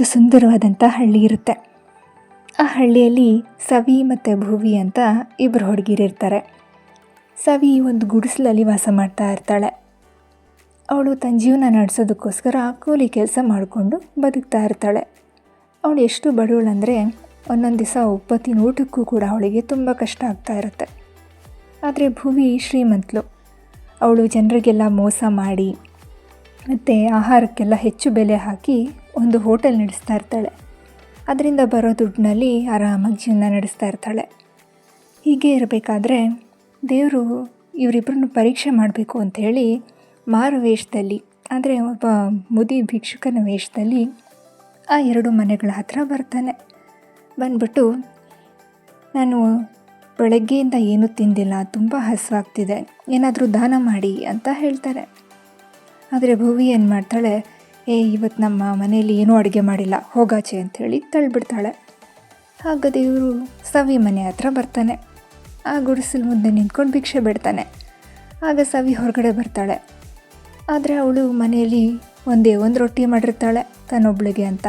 ಒಂದು ಸುಂದರವಾದಂಥ ಹಳ್ಳಿ ಇರುತ್ತೆ. ಆ ಹಳ್ಳಿಯಲ್ಲಿ ಸವಿ ಮತ್ತು ಭುವಿ ಅಂತ ಇಬ್ಬರು ಹುಡುಗಿರಿರ್ತಾರೆ ಸವಿ ಒಂದು ಗುಡಿಸಲಲ್ಲಿ ವಾಸ ಮಾಡ್ತಾ ಇರ್ತಾಳೆ. ಅವಳು ತನ್ನ ಜೀವನ ನಡೆಸೋದಕ್ಕೋಸ್ಕರ ಕೂಲಿ ಕೆಲಸ ಮಾಡಿಕೊಂಡು ಬದುಕ್ತಾ ಇರ್ತಾಳೆ. ಅವಳು ಎಷ್ಟು ಬಡವಳಂದರೆ ಒಂದೊಂದು ದಿವಸ ಒಪ್ಪತ್ತಿನ ಊಟಕ್ಕೂ ಕೂಡ ಅವಳಿಗೆ ತುಂಬ ಕಷ್ಟ ಆಗ್ತಾ ಇರುತ್ತೆ. ಆದರೆ ಭುವಿ ಶ್ರೀಮಂತಳು. ಅವಳು ಜನರಿಗೆಲ್ಲ ಮೋಸ ಮಾಡಿ ಮತ್ತು ಆಹಾರಕ್ಕೆಲ್ಲ ಹೆಚ್ಚು ಬೆಲೆ ಹಾಕಿ ಒಂದು ಹೋಟೆಲ್ ನಡೆಸ್ತಾ ಇರ್ತಾಳೆ. ಅದರಿಂದ ಬರೋ ದುಡ್ಡಿನಲ್ಲಿ ಆರಾಮಾಗಿ ಜೀವನ ನಡೆಸ್ತಾ ಇರ್ತಾಳೆ. ಹೀಗೆ ಇರಬೇಕಾದ್ರೆ ದೇವರು ಇವರಿಬ್ಬರನ್ನು ಪರೀಕ್ಷೆ ಮಾಡಬೇಕು ಅಂಥೇಳಿ ಮಾರು ವೇಷದಲ್ಲಿ, ಅಂದರೆ ಒಬ್ಬ ಮುದಿ ಭಿಕ್ಷುಕನ ವೇಷದಲ್ಲಿ ಆ ಎರಡು ಮನೆಗಳ ಹತ್ರ ಬರ್ತಾನೆ. ಬಂದ್ಬಿಟ್ಟು, ನಾನು ಬೆಳಗ್ಗೆಯಿಂದ ಏನೂ ತಿಂದಿಲ್ಲ, ತುಂಬ ಹಸಿವಾಗ್ತಿದೆ, ಏನಾದರೂ ದಾನ ಮಾಡಿ, ಅಂತ ಹೇಳ್ತಾರೆ. ಆದರೆ ಭುವಿ ಏನು ಮಾಡ್ತಾಳೆ ಏ ಇವತ್ತು ನಮ್ಮ ಮನೆಯಲ್ಲಿ ಏನೂ ಅಡುಗೆ ಮಾಡಿಲ್ಲ. ಹೋಗಾಚೆ ಅಂಥೇಳಿ ತಳ್ಳಿಬಿಡ್ತಾಳೆ ಆಗ ದೇವರು ಸವಿ ಮನೆ ಹತ್ರ ಬರ್ತಾನೆ. ಆ ಗುಡಿಸಲು ಮುಂದೆ ನಿಂತ್ಕೊಂಡು ಭಿಕ್ಷೆ ಬಿಡ್ತಾನೆ. ಆಗ ಸವಿ ಹೊರಗಡೆ ಬರ್ತಾಳೆ. ಆದರೆ ಅವಳು ಮನೆಯಲ್ಲಿ ಒಂದೇ ಒಂದು ರೊಟ್ಟಿ ಮಾಡಿರ್ತಾಳೆ ತನ್ನೊಬ್ಳಿಗೆ ಅಂತ.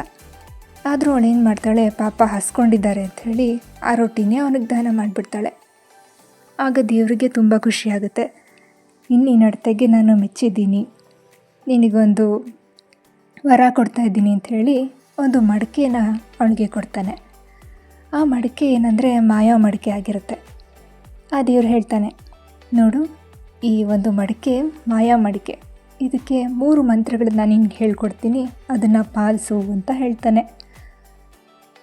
ಆದರೂ ಅವಳು ಏನು ಮಾಡ್ತಾಳೆ, ಪಾಪ ಹಸ್ಕೊಂಡಿದ್ದಾರೆ ಅಂಥೇಳಿ ಆ ರೊಟ್ಟಿನೇ ಅವನಿಗೆ ದಾನ ಮಾಡಿಬಿಡ್ತಾಳೆ. ಆಗ ದೇವರಿಗೆ ತುಂಬ ಖುಷಿಯಾಗುತ್ತೆ ಇನ್ನು ನಡತೆಗೆ ನಾನು ಮೆಚ್ಚಿದ್ದೀನಿ. ನಿನಗೊಂದು ವರ ಕೊಡ್ತಾ ಇದ್ದೀನಿ ಹೇಳಿ ಒಂದು ಮಡಿಕೆನ ಅವಳಿಗೆ ಕೊಡ್ತಾನೆ. ಆ ಮಡಿಕೆ ಏನಂದರೆ ಮಾಯಾ ಮಡಿಕೆ ಆಗಿರುತ್ತೆ. ಆ ದೇವ್ರು ಹೇಳ್ತಾನೆ, ನೋಡು, ಈ ಒಂದು ಮಡಿಕೆ ಮಾಯಾ ಮಡಿಕೆ. ಇದಕ್ಕೆ ಮೂರು ಮಂತ್ರಗಳನ್ನ ನಿನ್ಗೆ ಹೇಳ್ಕೊಡ್ತೀನಿ, ಅದನ್ನು ಪಾಲಿಸು ಅಂತ ಹೇಳ್ತಾನೆ.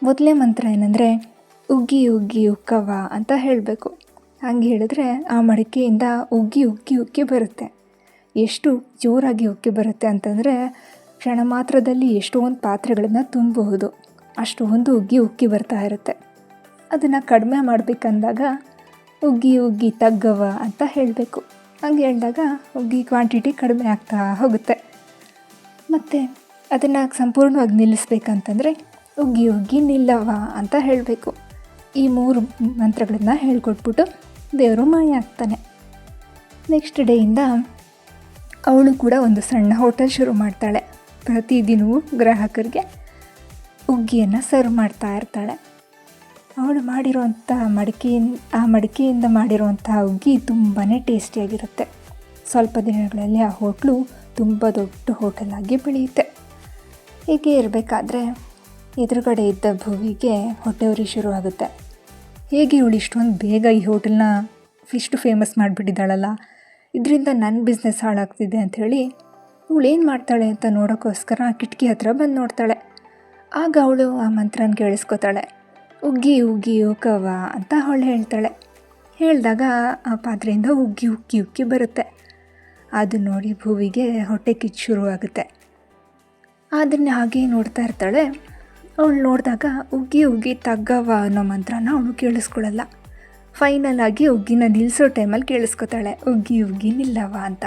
ಮೊದಲೇ ಮಂತ್ರ ಏನಂದರೆ, ಉಗ್ಗಿ ಉಗ್ಗಿ ಉಕ್ಕವ ಅಂತ ಹೇಳಬೇಕು. ಹಂಗೆ ಹೇಳಿದ್ರೆ ಆ ಮಡಿಕೆಯಿಂದ ಉಗ್ಗಿ ಉಕ್ಕಿ ಉಕ್ಕಿ ಬರುತ್ತೆ. ಎಷ್ಟು ಜೋರಾಗಿ ಉಕ್ಕಿ ಬರುತ್ತೆ ಅಂತಂದರೆ ಕ್ಷಣ ಮಾತ್ರದಲ್ಲಿ ಎಷ್ಟೊಂದು ಪಾತ್ರೆಗಳನ್ನು ತುಂಬಬಹುದು ಅಷ್ಟೊಂದು ಉಗ್ಗಿ ಉಕ್ಕಿ ಬರ್ತಾ ಇರುತ್ತೆ. ಅದನ್ನು ಕಡಿಮೆ ಮಾಡಬೇಕಂದಾಗ ಉಗ್ಗಿ ಉಗ್ಗಿ ತಗ್ಗವ ಅಂತ ಹೇಳಬೇಕು. ಹಂಗೆ ಹೇಳಿದಾಗ ಉಗ್ಗಿ ಕ್ವಾಂಟಿಟಿ ಕಡಿಮೆ ಆಗ್ತಾ ಹೋಗುತ್ತೆ. ಮತ್ತು ಅದನ್ನು ಸಂಪೂರ್ಣವಾಗಿ ನಿಲ್ಲಿಸ್ಬೇಕಂತಂದರೆ ಉಗ್ಗಿ ಉಗ್ಗಿ ನಿಲ್ಲವ ಅಂತ ಹೇಳಬೇಕು. ಈ ಮೂರು ಮಂತ್ರಗಳನ್ನು ಹೇಳ್ಕೊಟ್ಬಿಟ್ಟು ದೇವರು ಮಾಯ ಆಗ್ತಾನೆ. ನೆಕ್ಸ್ಟ್ ಡೇಯಿಂದ ಅವಳು ಕೂಡ ಒಂದು ಸಣ್ಣ ಹೋಟೆಲ್ ಶುರು ಮಾಡ್ತಾಳೆ. ಪ್ರತಿದಿನವೂ ಗ್ರಾಹಕರಿಗೆ ಉಗ್ಗಿಯನ್ನು ಸರ್ವ್ ಮಾಡ್ತಾ ಇರ್ತಾಳೆ. ಅವಳು ಮಾಡಿರುವಂಥ ಮಡಿಕೆಯಿಂದ ಆ ಮಡಿಕೆಯಿಂದ ಮಾಡಿರುವಂಥ ಉಗ್ಗಿ ತುಂಬಾ ಟೇಸ್ಟಿಯಾಗಿರುತ್ತೆ ಸ್ವಲ್ಪ ದಿನಗಳಲ್ಲಿ ಆ ಹೋಟ್ಲು ತುಂಬ ದೊಡ್ಡ ಹೋಟೆಲಾಗಿ ಬೆಳೆಯುತ್ತೆ. ಹೀಗೆ ಇರಬೇಕಾದ್ರೆ ಎದುರುಗಡೆ ಇದ್ದ ಭುವಿಗೆ ಹೊಟ್ಟೆವರಿ ಶುರು ಆಗುತ್ತೆ. ಹೇಗೆ ಇವಳು ಇಷ್ಟೊಂದು ಬೇಗ ಈ ಹೋಟೆಲ್ನ ಇಷ್ಟು ಫೇಮಸ್ ಮಾಡಿಬಿಟ್ಟಿದ್ದಾಳಲ್ಲ. ಇದರಿಂದ ನನ್ನ ಬಿಸ್ನೆಸ್ ಹಾಳಾಗ್ತಿದೆ ಅಂಥೇಳಿ ಇವಳು ಏನು ಮಾಡ್ತಾಳೆ ಅಂತ ನೋಡೋಕ್ಕೋಸ್ಕರ ಕಿಟಕಿ ಹತ್ರ ಬಂದು ನೋಡ್ತಾಳೆ. ಆಗ ಅವಳು ಆ ಮಂತ್ರನ ಕೇಳಿಸ್ಕೊತಾಳೆ. ಉಗ್ಗಿ ಉಗ್ಗಿ ಉಕ್ಕವ ಅಂತ ಅವಳು ಹೇಳ್ತಾಳೆ. ಹೇಳಿದಾಗ ಆ ಪಾತ್ರೆಯಿಂದ ಉಗ್ಗಿ ಉಕ್ಕಿ ಉಕ್ಕಿ ಬರುತ್ತೆ. ಅದು ನೋಡಿ ಭೂವಿಗೆ ಹೊಟ್ಟೆ ಕಿಚ್ಚು ಶುರುವಾಗುತ್ತೆ. ಅದನ್ನು ಹಾಗೆ ನೋಡ್ತಾ ಇರ್ತಾಳೆ. ಅವಳು ನೋಡಿದಾಗ ಉಗ್ಗಿ ಉಗ್ಗಿ ತಗ್ಗವ ಅನ್ನೋ ಮಂತ್ರನ ಅವಳು ಕೇಳಿಸ್ಕೊಳ್ಳಲ್ಲ ಫೈನಲ್ ಆಗಿ ಉಗ್ಗಿನ ನಿಲ್ಲಿಸೋ ಟೈಮಲ್ಲಿ ಕೇಳಿಸ್ಕೊತಾಳೆ. ಉಗ್ಗಿ ಉಗ್ಗಿ ನಿಲ್ಲವ ಅಂತ.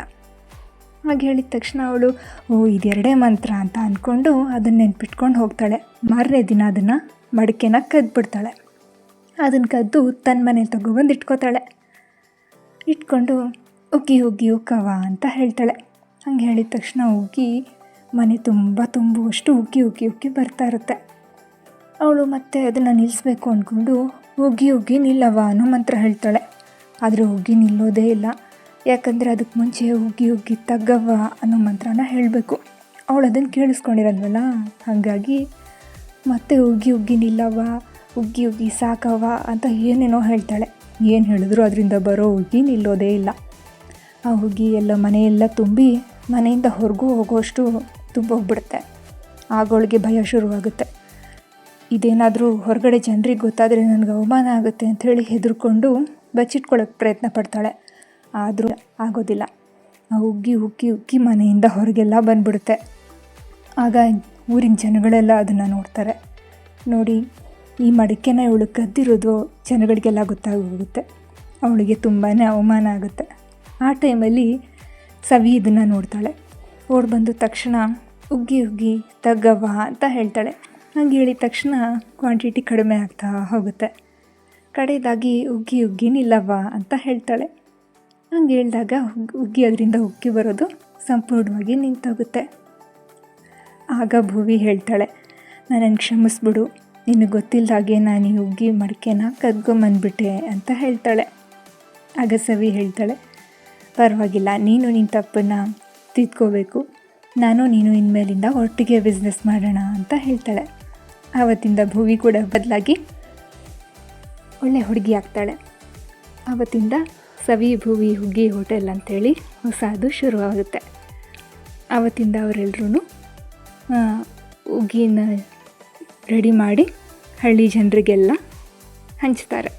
ಹಾಗೆ ಹೇಳಿದ ತಕ್ಷಣ ಅವಳು, ಓ, ಇದೆರಡೇ ಮಂತ್ರ ಅಂತ ಅಂದ್ಕೊಂಡು ಅದನ್ನು ನೆನ್ಪಿಟ್ಕೊಂಡು ಹೋಗ್ತಾಳೆ. ಮಾರನೇ ದಿನ ಅದನ್ನು ಮಡಿಕೆನ ಕದ್ಬಿಡ್ತಾಳೆ. ಅದನ್ನು ಕದ್ದು ತನ್ನ ಮನೇಲಿ ತಗೊಬಂದು ಇಟ್ಕೋತಾಳೆ. ಇಟ್ಕೊಂಡು, ಉಗ್ಗಿ ಉಗ್ಗಿ ಉಕ್ಕವ ಅಂತ ಹೇಳ್ತಾಳೆ. ಹಂಗೆ ಹೇಳಿದ ತಕ್ಷಣ ಉಗ್ಗಿ ಮನೆ ತುಂಬ ತುಂಬುವಷ್ಟು ಉಗ್ಗಿ ಉಗ್ಗಿ ಉಗ್ಗಿ ಬರ್ತಾ ಇರುತ್ತೆ. ಅವಳು ಮತ್ತೆ ಅದನ್ನು ನಿಲ್ಲಿಸ್ಬೇಕು ಅಂದ್ಕೊಂಡು ಉಗ್ಗಿ ಉಗ್ಗಿ ನಿಲ್ಲವ ಅನ್ನೋ ಮಂತ್ರ ಹೇಳ್ತಾಳೆ. ಆದರೆ ಉಗ್ಗಿ ನಿಲ್ಲೋದೇ ಇಲ್ಲ. ಯಾಕಂದರೆ ಅದಕ್ಕೆ ಮುಂಚೆ ಹೋಗಿ ಉಗ್ಗಿ ತಗ್ಗವ್ವ ಅನ್ನೋ ಮಂತ್ರನ ಹೇಳಬೇಕು. ಅವಳು ಅದನ್ನು ಕೇಳಿಸ್ಕೊಂಡಿರಲ್ವಲ್ಲ? ಹಾಗಾಗಿ ಮತ್ತೆ ಉಗ್ಗಿ ಉಗ್ಗಿ ನಿಲ್ಲವ್ವ ಉಗ್ಗಿ ಉಗ್ಗಿ ಸಾಕವ್ವ ಅಂತ ಏನೇನೋ ಹೇಳ್ತಾಳೆ. ಏನು ಹೇಳಿದ್ರು ಅದರಿಂದ ಬರೋ ಉಗ್ಗಿ ನಿಲ್ಲೋದೇ ಇಲ್ಲ. ಆ ಹುಗ್ಗಿ ಎಲ್ಲ ಮನೆಯೆಲ್ಲ ತುಂಬಿ ಮನೆಯಿಂದ ಹೊರಗೂ ಹೋಗೋಷ್ಟು ತುಂಬೋಗ್ಬಿಡುತ್ತೆ ಆಗೋಳಿಗೆ ಭಯ ಶುರುವಾಗುತ್ತೆ. ಇದೇನಾದರೂ ಹೊರಗಡೆ ಜನರಿಗೆ ಗೊತ್ತಾದರೆ ನನಗೆ ಅವಮಾನ ಆಗುತ್ತೆ ಅಂಥೇಳಿ ಹೆದರ್ಕೊಂಡು ಬಚ್ಚಿಟ್ಕೊಳ್ಳೋಕ್ಕೆ ಪ್ರಯತ್ನ ಪಡ್ತಾಳೆ. ಆದರೂ ಆಗೋದಿಲ್ಲ. ಉಗ್ಗಿ ಉಕ್ಕಿ ಉಕ್ಕಿ ಮನೆಯಿಂದ ಹೊರಗೆಲ್ಲ ಬಂದ್ಬಿಡುತ್ತೆ. ಆಗ ಊರಿನ ಜನಗಳೆಲ್ಲ ಅದನ್ನು ನೋಡ್ತಾರೆ. ನೋಡಿ, ಈ ಮಡಿಕೆನ ಇವಳು ಕದ್ದಿರೋದು ಜನಗಳಿಗೆಲ್ಲ ಗೊತ್ತಾಗೋಗುತ್ತೆ. ಅವಳಿಗೆ ತುಂಬಾ ಅವಮಾನ ಆಗುತ್ತೆ. ಆ ಟೈಮಲ್ಲಿ ಸವಿ ಇದನ್ನು ನೋಡ್ತಾಳೆ. ಓಡ್ ಬಂದ ತಕ್ಷಣ ಉಗ್ಗಿ ಉಗ್ಗಿ ತಗ್ಗವ್ವ ಅಂತ ಹೇಳ್ತಾಳೆ. ಹಂಗೆ ಹೇಳಿದ ತಕ್ಷಣ ಕ್ವಾಂಟಿಟಿ ಕಡಿಮೆ ಆಗ್ತಾ ಹೋಗುತ್ತೆ. ಕಡೆಯದಾಗಿ ಉಗ್ಗಿ ಉಗ್ಗಿ ನಿಲ್ಲವ್ವ ಅಂತ ಹೇಳ್ತಾಳೆ. ಹಂಗೆ ಹೇಳಿದಾಗ ಉಗ್ಗಿ ಅದರಿಂದ ಉಕ್ಕಿ ಬರೋದು ಸಂಪೂರ್ಣವಾಗಿ ನಿಂತೋಗುತ್ತೆ. ಆಗ ಭುವಿ ಹೇಳ್ತಾಳೆ, ನನ್ನನ್ನು ಕ್ಷಮಿಸ್ಬಿಡು. ನಿನಗೆ ಗೊತ್ತಿಲ್ಲದಾಗೆ ನಾನು ಈ ಹುಗ್ಗಿ ಮಡಿಕೆನ ಕದ್ಕೊಂಬಂದ್ಬಿಟ್ಟೆ ಅಂತ ಹೇಳ್ತಾಳೆ. ಆಗ ಸವಿ ಹೇಳ್ತಾಳೆ, ಪರವಾಗಿಲ್ಲ, ನೀನು ನಿನ್ನ ತಪ್ಪನ್ನು ತಿದ್ಕೋಬೇಕು ನಾನು ನೀನು ಇನ್ಮೇಲಿಂದ ಒಟ್ಟಿಗೆ ಬಿಸ್ನೆಸ್ ಮಾಡೋಣ ಅಂತ ಹೇಳ್ತಾಳೆ. ಆವತ್ತಿಂದ ಭುವಿ ಕೂಡ ಬದಲಾಗಿ ಒಳ್ಳೆ ಹುಡುಗಿ ಆಗ್ತಾಳೆ. ಆವತ್ತಿಂದ ಸವಿ ಭುವಿ ಹುಗ್ಗಿ ಹೋಟೆಲ್ ಅಂಥೇಳಿ ಹೊಸದು ಶುರುವಾಗುತ್ತೆ. ಆವತ್ತಿಂದ ಅವರೆಲ್ಲರೂ ಹುಗ್ಗಿನ ರೆಡಿ ಮಾಡಿ ಹಳ್ಳಿ ಜನರಿಗೆಲ್ಲ ಹಂಚ್ತಾರೆ.